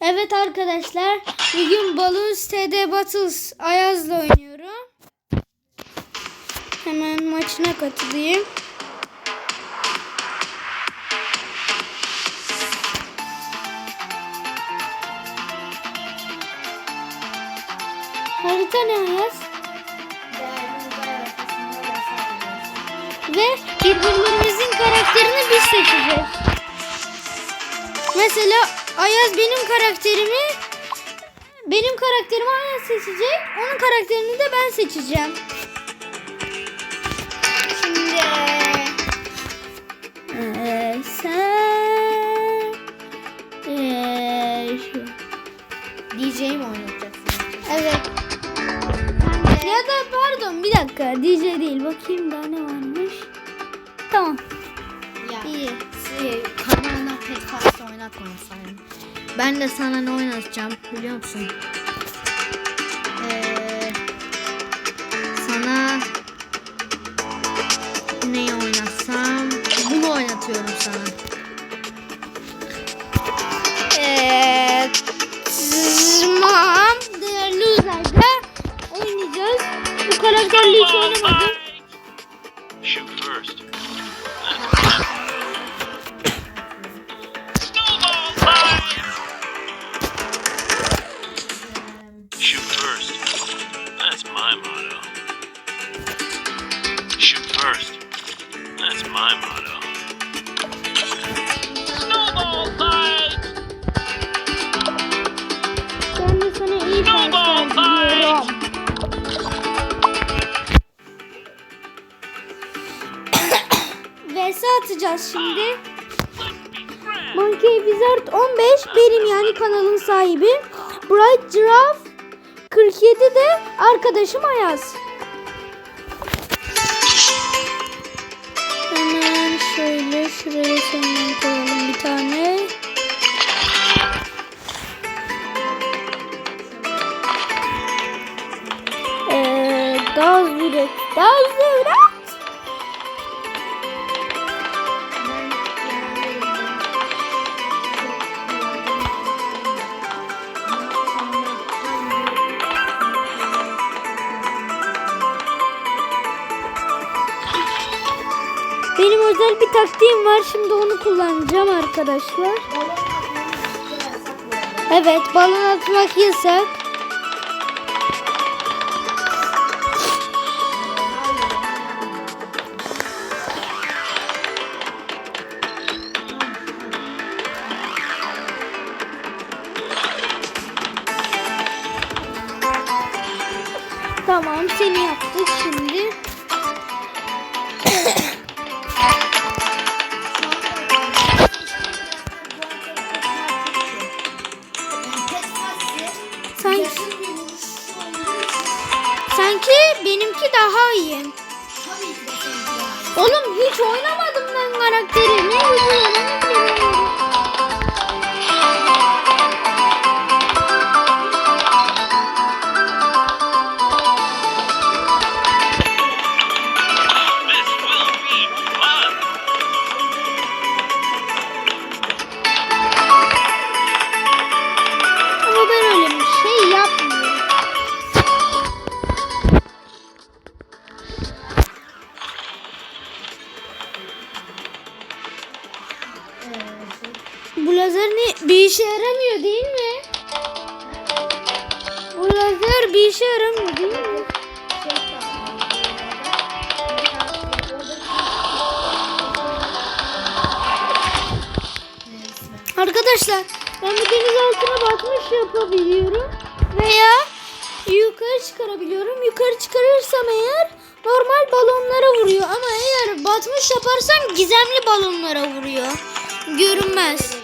Evet arkadaşlar, bugün Balloons TD Battles Ayaz'la oynuyorum. Hemen maçına katılayım. Harita ne Ayaz? Ve birbirimizin karakterini biz seçeceğiz. Mesela Ayaz benim karakterimi benim karakterimi Ayaz seçecek. Onun karakterini de ben seçeceğim. Şimdi eee, sen eee, şu. DJ mi oynatacaksın? Evet. Ya da pardon bir dakika DJ değil bakayım daha ne varmış. Tamam Ya. iyi. Şey, kanalına pek fazla oynatmam sana. Ben de sana ne oynatacağım biliyor musun? VS atacağız şimdi. Monkey Wizard 15 benim yani kanalın sahibi. Bright Giraffe 47 de arkadaşım Ayaz. Hemen şöyle şuraya senden koyalım bir tane. Ee, daha zürek. Daha zürek. Özel bir taktiğim var. Şimdi onu kullanacağım arkadaşlar. Evet, balon atmak yasak. Tamam, seni yaptık şimdi. Arkadaşlar ben bu deniz altına batmış yapabiliyorum. Veya yukarı çıkarabiliyorum. Yukarı çıkarırsam eğer normal balonlara vuruyor. Ama eğer batmış yaparsam gizemli balonlara vuruyor. Görünmez.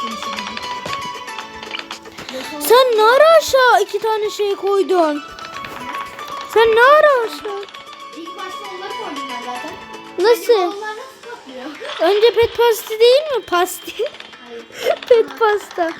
Kesinlikle. Ve sonra Sen ne ara aşağı iki tane şey koydun? Sen ne ara aşağı? Nasıl? Önce pet pasti değil mi? Pasti. Pet pasta.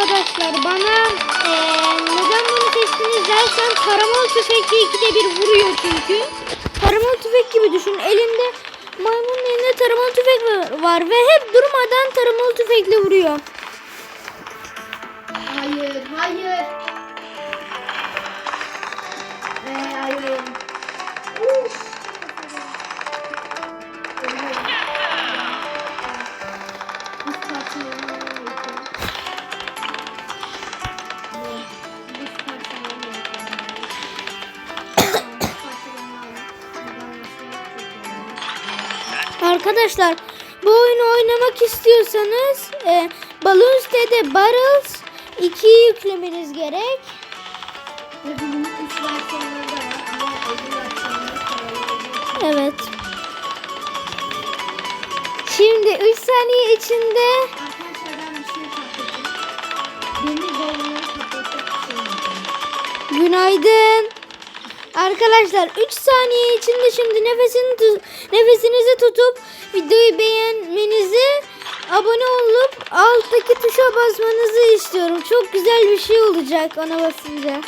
Arkadaşlar bana eee, neden bunu seçtiniz dersen taramalı tüfekle ikide bir vuruyor çünkü. Taramalı tüfek gibi düşün. Elinde maymunun elinde taramalı tüfek var ve hep durmadan taramalı tüfekle vuruyor. Hayır, hayır. Arkadaşlar bu oyunu oynamak istiyorsanız e, Balloon State'de Barrels 2'yi yüklemeniz gerek. Evet. Şimdi 3 saniye içinde günaydın. Arkadaşlar 3 saniye içinde şimdi nefesini tu- nefesinizi tutup videoyu beğenmenizi abone olup alttaki tuşa basmanızı istiyorum. Çok güzel bir şey olacak ona basınca.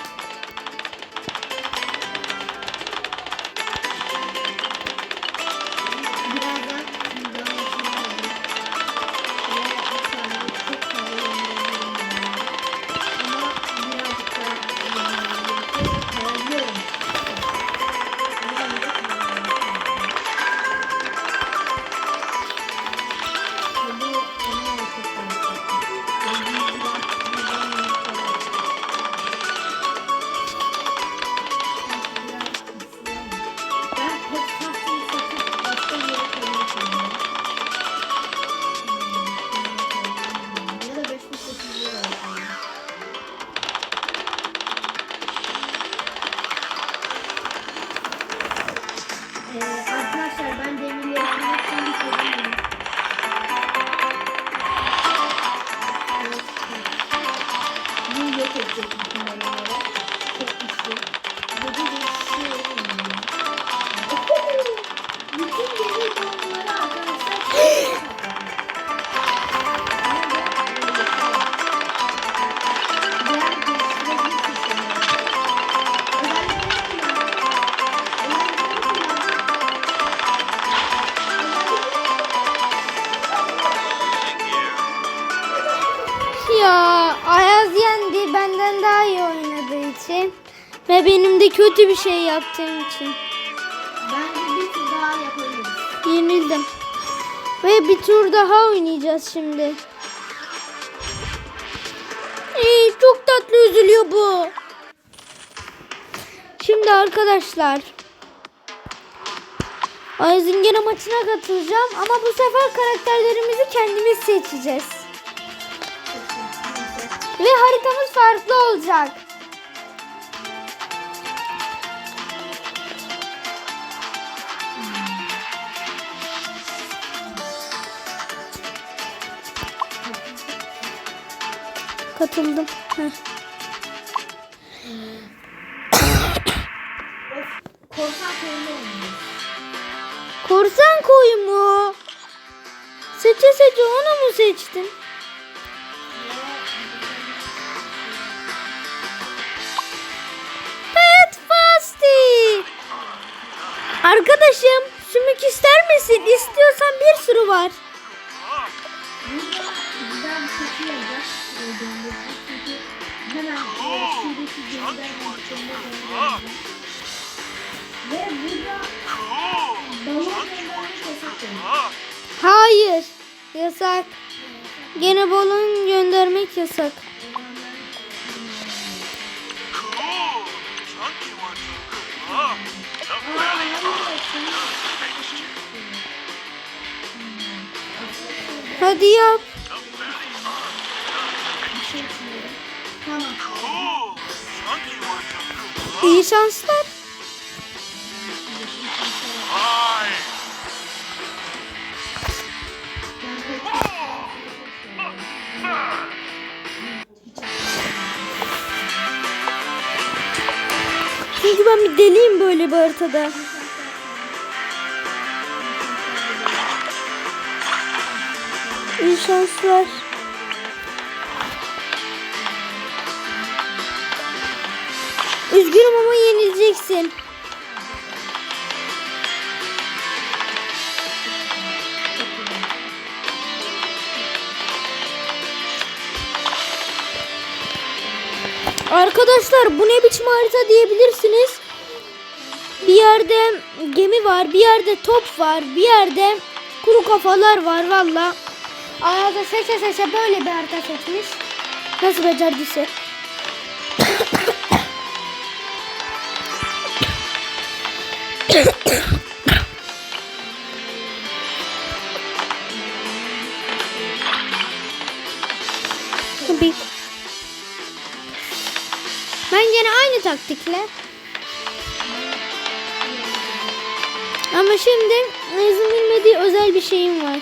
Şey yaptığım için Bence bir tur daha yapabiliriz. yenildim. Ve bir tur daha oynayacağız şimdi. Ee, çok tatlı üzülüyor bu. Şimdi arkadaşlar Ayaz'ın gene maçına katılacağım ama bu sefer karakterlerimizi kendimiz seçeceğiz. Ve haritamız farklı olacak. Katıldım. Heh. Korsan koyunu Aslan koyu mu? Seçe seçe onu mu seçtin? Pet Fasti. Arkadaşım sümük ister misin? İstiyorsan bir sürü var. Burada güzel döndürdük. Çünkü hemen başlarına döndüreceğim. Ve göndermek yasak olacak. Hayır. Yasak. Gene balon göndermek yasak. Hadi yap. İyi şanslar. Çünkü ben bir deliyim böyle bir haritada. İyi şanslar. Üzgünüm ama yenileceksin. Arkadaşlar bu ne biçim harita diyebilirsiniz. Bir yerde gemi var, bir yerde top var, bir yerde kuru kafalar var valla. Arada seçe seçe böyle bir harita seçmiş. Nasıl becerdiyse. Bir. Ben gene aynı taktikle. Ama şimdi izin bilmediği özel bir şeyim var.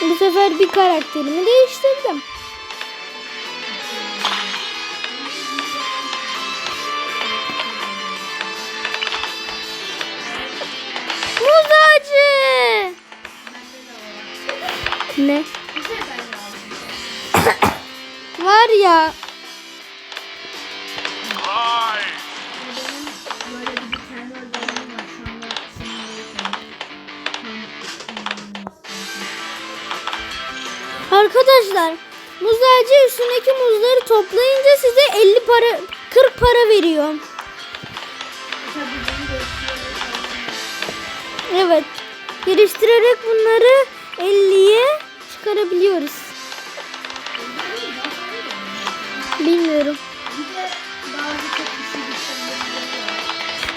Bu sefer bir karakterimi değiştirdim. Şu anda sınırlıyken. Arkadaşlar muz ağacı üstündeki muzları toplayınca size 50 para 40 para veriyor. Evet. Geliştirerek bunları 50'ye çıkarabiliyoruz. Bilmiyorum.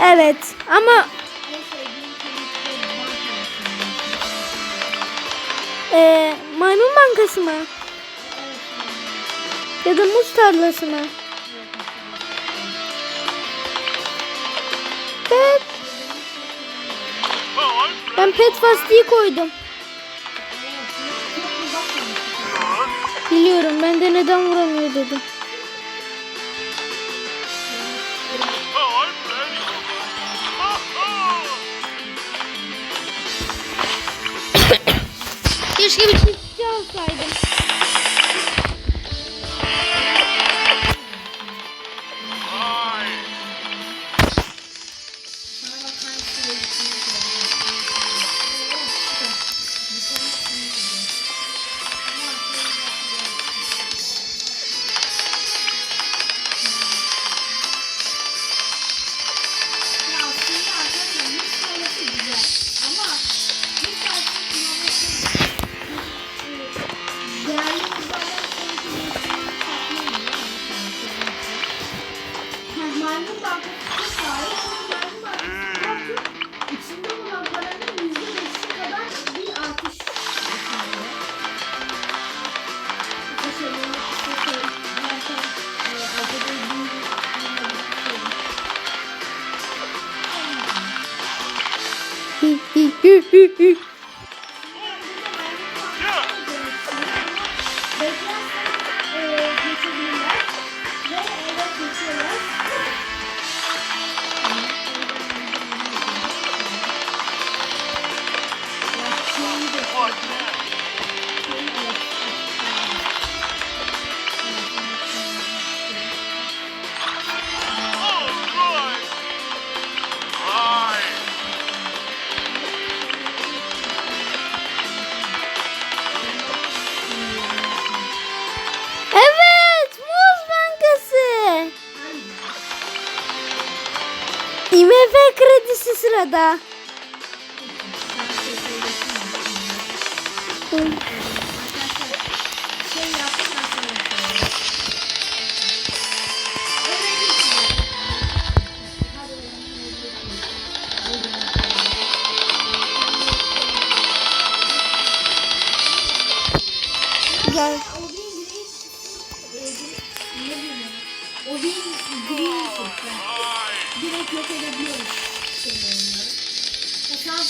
Evet ama En sevdiğim karakter banka e, maymun bankası mı? Ya da muz tarlası mı? Ben, ben pet fastiği koydum. Biliyorum ben de neden vuramıyor dedim. Keşke bir çiftçi alsaydım. hi. Yeah.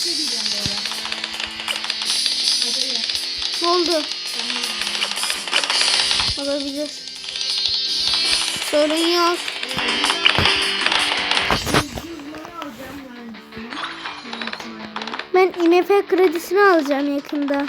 Şey diyeceğim böyle. Hadi ya. Ne oldu? Olabilir. Sorun yok. Ben IMF kredisini alacağım yakında.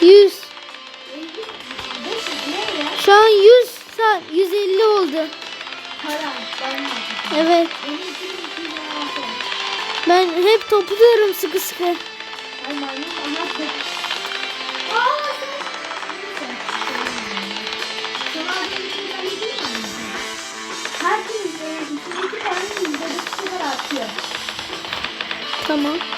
100. Şu an 100. sa- 150 oldu. Evet. Ben hep topluyorum sıkı sıkı. Her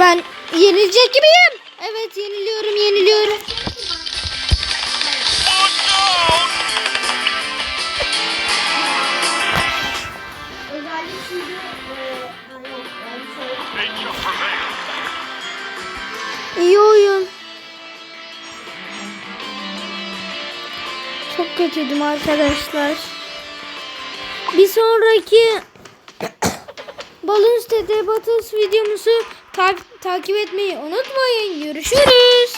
Ben yenilecek gibiyim. Evet yeniliyorum yeniliyorum. İyi oyun. Çok kötüydüm arkadaşlar. Bir sonraki Balloons TT Battles videomuzu ta- takip etmeyi unutmayın. Görüşürüz.